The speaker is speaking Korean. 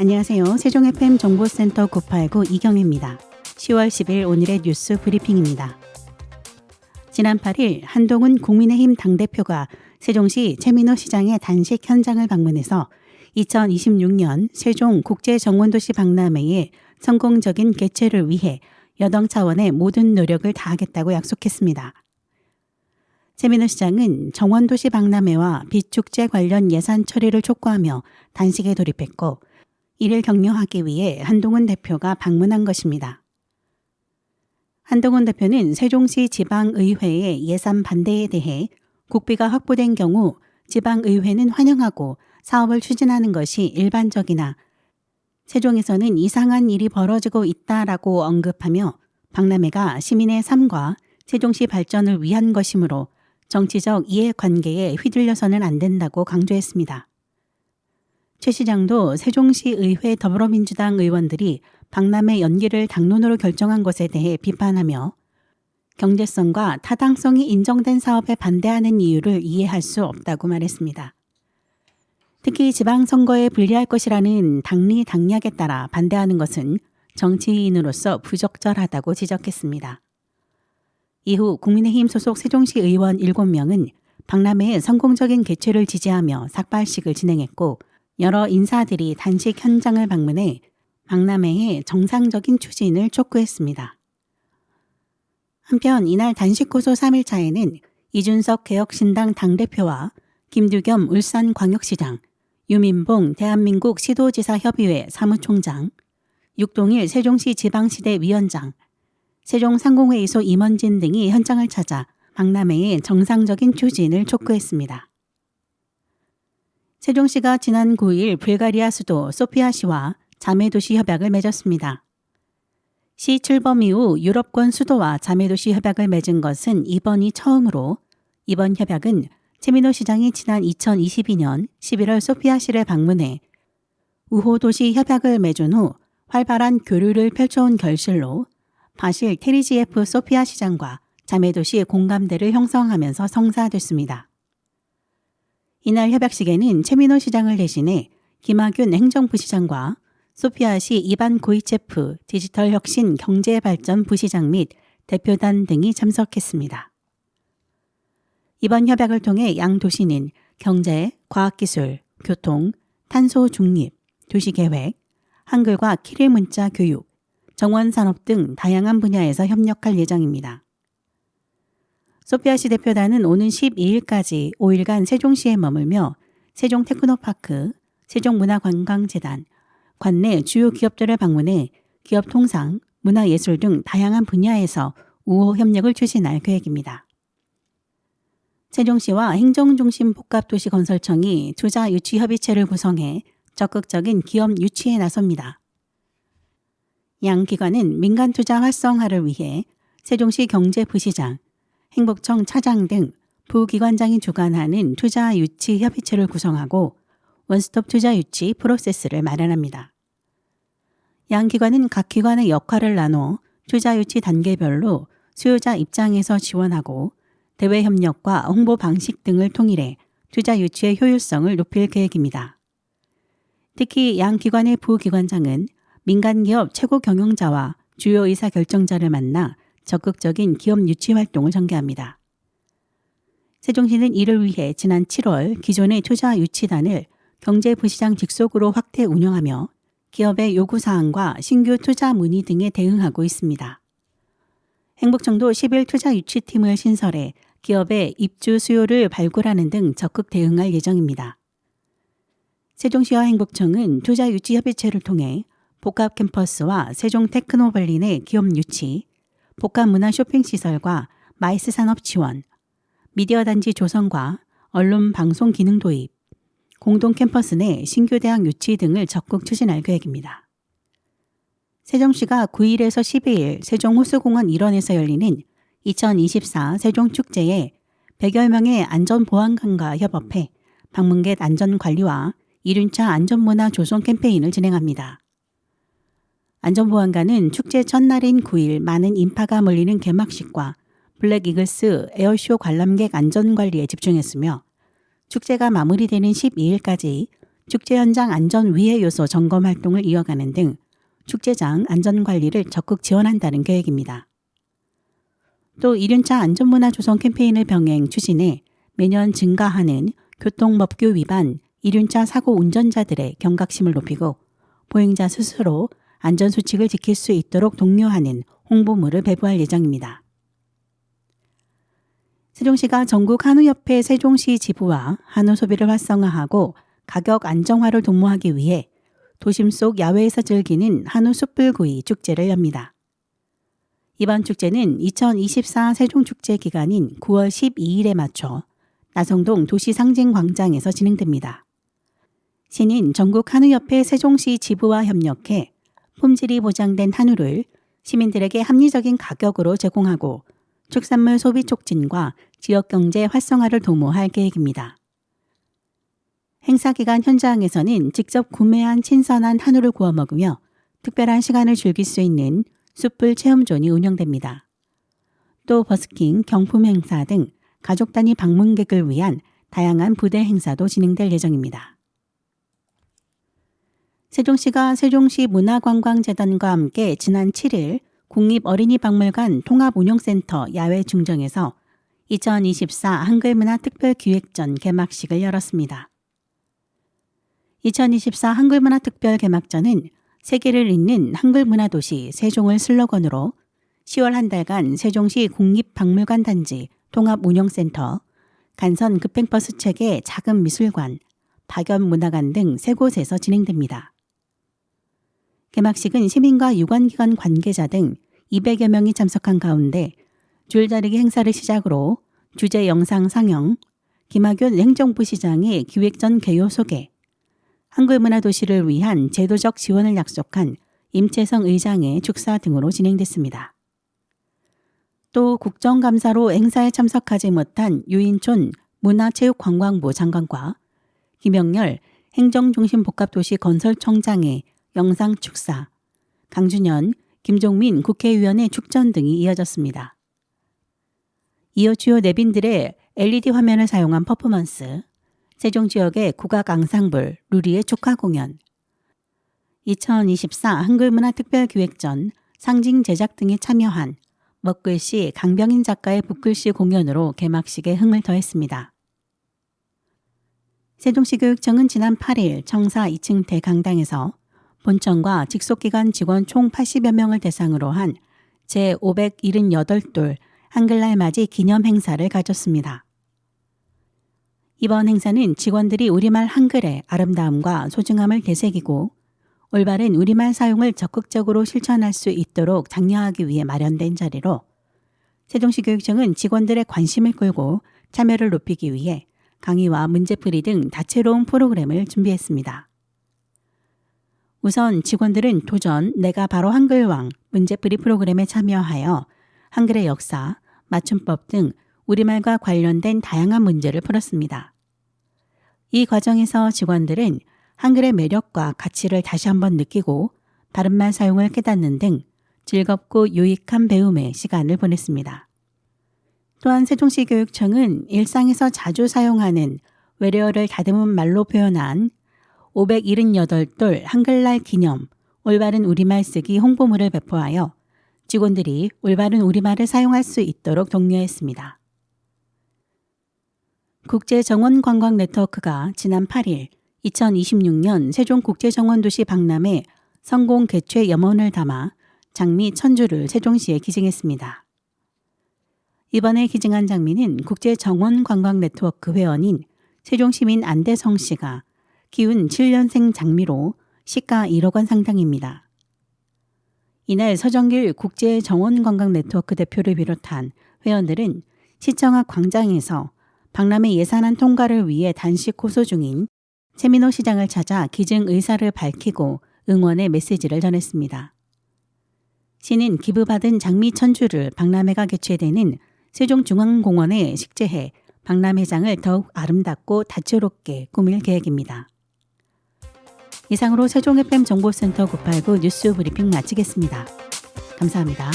안녕하세요. 세종 FM 정보센터 989 이경입니다. 10월 10일 오늘의 뉴스 브리핑입니다. 지난 8일 한동훈 국민의힘 당대표가 세종시 최민호 시장의 단식 현장을 방문해서 2026년 세종 국제정원도시 박람회의 성공적인 개최를 위해 여당 차원의 모든 노력을 다하겠다고 약속했습니다. 최민호 시장은 정원도시 박람회와 빛축제 관련 예산 처리를 촉구하며 단식에 돌입했고 이를 격려하기 위해 한동훈 대표가 방문한 것입니다. 한동훈 대표는 세종시 지방의회의 예산 반대에 대해 국비가 확보된 경우 지방의회는 환영하고 사업을 추진하는 것이 일반적이나 세종에서는 이상한 일이 벌어지고 있다라고 언급하며 박람회가 시민의 삶과 세종시 발전을 위한 것이므로 정치적 이해관계에 휘둘려서는 안 된다고 강조했습니다. 최 시장도 세종시 의회 더불어민주당 의원들이 박람회 연기를 당론으로 결정한 것에 대해 비판하며 경제성과 타당성이 인정된 사업에 반대하는 이유를 이해할 수 없다고 말했습니다. 특히 지방선거에 불리할 것이라는 당리 당략에 따라 반대하는 것은 정치인으로서 부적절하다고 지적했습니다. 이후 국민의힘 소속 세종시 의원 7명은 박람회의 성공적인 개최를 지지하며 삭발식을 진행했고 여러 인사들이 단식 현장을 방문해 박람회의 정상적인 추진을 촉구했습니다. 한편 이날 단식 고소 3일차에는 이준석 개혁신당 당대표와 김두겸 울산광역시장, 유민봉 대한민국 시도지사 협의회 사무총장, 육동일 세종시 지방시대 위원장, 세종상공회의소 임원진 등이 현장을 찾아 박람회의 정상적인 추진을 촉구했습니다. 세종시가 지난 9일 불가리아 수도 소피아시와 자매도시 협약을 맺었습니다. 시 출범 이후 유럽권 수도와 자매도시 협약을 맺은 것은 이번이 처음으로 이번 협약은 최민호 시장이 지난 2022년 11월 소피아시를 방문해 우호 도시 협약을 맺은 후 활발한 교류를 펼쳐온 결실로 바실 테리지에프 소피아 시장과 자매도시 공감대를 형성하면서 성사됐습니다. 이날 협약식에는 최민호 시장을 대신해 김학윤 행정부 시장과 소피아시 이반 고이체프 디지털 혁신 경제발전 부시장 및 대표단 등이 참석했습니다. 이번 협약을 통해 양 도시는 경제, 과학기술, 교통, 탄소 중립, 도시계획, 한글과 키릴 문자 교육, 정원 산업 등 다양한 분야에서 협력할 예정입니다. 소피아시 대표단은 오는 12일까지 5일간 세종시에 머물며 세종 테크노파크, 세종문화관광재단, 관내 주요 기업들을 방문해 기업 통상, 문화예술 등 다양한 분야에서 우호 협력을 추진할 계획입니다. 세종시와 행정중심 복합도시건설청이 투자 유치 협의체를 구성해 적극적인 기업 유치에 나섭니다. 양 기관은 민간 투자 활성화를 위해 세종시 경제부시장, 행복청 차장 등 부기관장이 주관하는 투자 유치 협의체를 구성하고 원스톱 투자 유치 프로세스를 마련합니다. 양 기관은 각 기관의 역할을 나눠 투자 유치 단계별로 수요자 입장에서 지원하고 대외 협력과 홍보 방식 등을 통일해 투자 유치의 효율성을 높일 계획입니다. 특히 양 기관의 부기관장은 민간 기업 최고 경영자와 주요 의사 결정자를 만나 적극적인 기업 유치 활동을 전개합니다. 세종시는 이를 위해 지난 7월 기존의 투자 유치단을 경제부시장 직속으로 확대 운영하며 기업의 요구사항과 신규 투자 문의 등에 대응하고 있습니다. 행복청도 10일 투자 유치팀을 신설해 기업의 입주 수요를 발굴하는 등 적극 대응할 예정입니다. 세종시와 행복청은 투자 유치 협의체를 통해 복합 캠퍼스와 세종 테크노밸리 내 기업 유치, 복합 문화 쇼핑 시설과 마이스 산업 지원, 미디어 단지 조성과 언론 방송 기능 도입, 공동 캠퍼스 내 신규 대학 유치 등을 적극 추진할 계획입니다. 세종시가 9일에서 12일 세종 호수공원 일원에서 열리는 2024 세종축제에 100여 명의 안전보안관과 협업해 방문객 안전관리와 1륜차 안전문화 조성 캠페인을 진행합니다. 안전보안관은 축제 첫날인 9일 많은 인파가 몰리는 개막식과 블랙 이글스 에어쇼 관람객 안전관리에 집중했으며 축제가 마무리되는 12일까지 축제 현장 안전 위해 요소 점검 활동을 이어가는 등 축제장 안전 관리를 적극 지원한다는 계획입니다. 또 이륜차 안전문화 조성 캠페인을 병행 추진해 매년 증가하는 교통법규 위반 이륜차 사고 운전자들의 경각심을 높이고 보행자 스스로 안전수칙을 지킬 수 있도록 독려하는 홍보물을 배부할 예정입니다. 세종시가 전국 한우협회 세종시 지부와 한우 소비를 활성화하고 가격 안정화를 도모하기 위해 도심 속 야외에서 즐기는 한우 숯불구이 축제를 엽니다. 이번 축제는 2024 세종축제 기간인 9월 12일에 맞춰 나성동 도시상징광장에서 진행됩니다. 시는 전국 한우협회 세종시 지부와 협력해 품질이 보장된 한우를 시민들에게 합리적인 가격으로 제공하고 축산물 소비 촉진과 지역 경제 활성화를 도모할 계획입니다. 행사 기간 현장에서는 직접 구매한 신선한 한우를 구워 먹으며 특별한 시간을 즐길 수 있는 숯불 체험존이 운영됩니다. 또 버스킹, 경품 행사 등 가족 단위 방문객을 위한 다양한 부대 행사도 진행될 예정입니다. 세종시가 세종시 문화관광재단과 함께 지난 7일 국립어린이박물관 통합운용센터 야외 중정에서 2024 한글문화 특별기획전 개막식을 열었습니다. 2024 한글문화 특별 개막전은 세계를 잇는 한글문화 도시 세종을 슬로건으로 10월 한 달간 세종시 국립박물관 단지 통합운영센터, 간선 급행버스 체계 작은 미술관, 박연문화관 등 세 곳에서 진행됩니다. 개막식은 시민과 유관기관 관계자 등 200여 명이 참석한 가운데 줄다리기 행사를 시작으로 주제 영상 상영, 김학윤 행정부 시장의 기획전 개요 소개, 한글문화도시를 위한 제도적 지원을 약속한 임채성 의장의 축사 등으로 진행됐습니다. 또 국정감사로 행사에 참석하지 못한 유인촌 문화체육관광부 장관과 김영렬 행정중심복합도시 건설청장의 영상 축사, 강준현, 김종민 국회의원의 축전 등이 이어졌습니다. 이어 주요 내빈들의 LED 화면을 사용한 퍼포먼스, 세종 지역의 국악 앙상블 루리의 축하 공연, 2024 한글문화 특별기획전 상징 제작 등에 참여한 먹글씨 강병인 작가의 북글씨 공연으로 개막식에 흥을 더했습니다. 세종시 교육청은 지난 8일 청사 2층 대강당에서 본청과 직속기관 직원 총 80여 명을 대상으로 한 제578돌 한글날 맞이 기념 행사를 가졌습니다. 이번 행사는 직원들이 우리말 한글의 아름다움과 소중함을 되새기고 올바른 우리말 사용을 적극적으로 실천할 수 있도록 장려하기 위해 마련된 자리로 세종시 교육청은 직원들의 관심을 끌고 참여를 높이기 위해 강의와 문제풀이 등 다채로운 프로그램을 준비했습니다. 우선 직원들은 도전 내가 바로 한글왕 문제풀이 프로그램에 참여하여 한글의 역사, 맞춤법 등 우리말과 관련된 다양한 문제를 풀었습니다. 이 과정에서 직원들은 한글의 매력과 가치를 다시 한번 느끼고 바른말 사용을 깨닫는 등 즐겁고 유익한 배움의 시간을 보냈습니다. 또한 세종시 교육청은 일상에서 자주 사용하는 외래어를 다듬은 말로 표현한 578돌 한글날 기념 올바른 우리말 쓰기 홍보물을 배포하여 직원들이 올바른 우리말을 사용할 수 있도록 독려했습니다. 국제정원관광 네트워크가 지난 8일 2026년 세종국제정원도시 박람회 성공 개최 염원을 담아 장미 천주를 세종시에 기증했습니다. 이번에 기증한 장미는 국제정원관광 네트워크 회원인 세종시민 안대성 씨가 기운 7년생 장미로 시가 1억 원 상당입니다. 이날 서정길 국제정원관광 네트워크 대표를 비롯한 회원들은 시청 앞 광장에서 박람회 예산안 통과를 위해 단식 호소 중인 세민호 시장을 찾아 기증 의사를 밝히고 응원의 메시지를 전했습니다. 시는 기부받은 장미 천주를 박람회가 개최되는 세종중앙공원에 식재해 박람회장을 더욱 아름답고 다채롭게 꾸밀 계획입니다. 이상으로 세종 FM 정보센터 989 뉴스 브리핑 마치겠습니다. 감사합니다.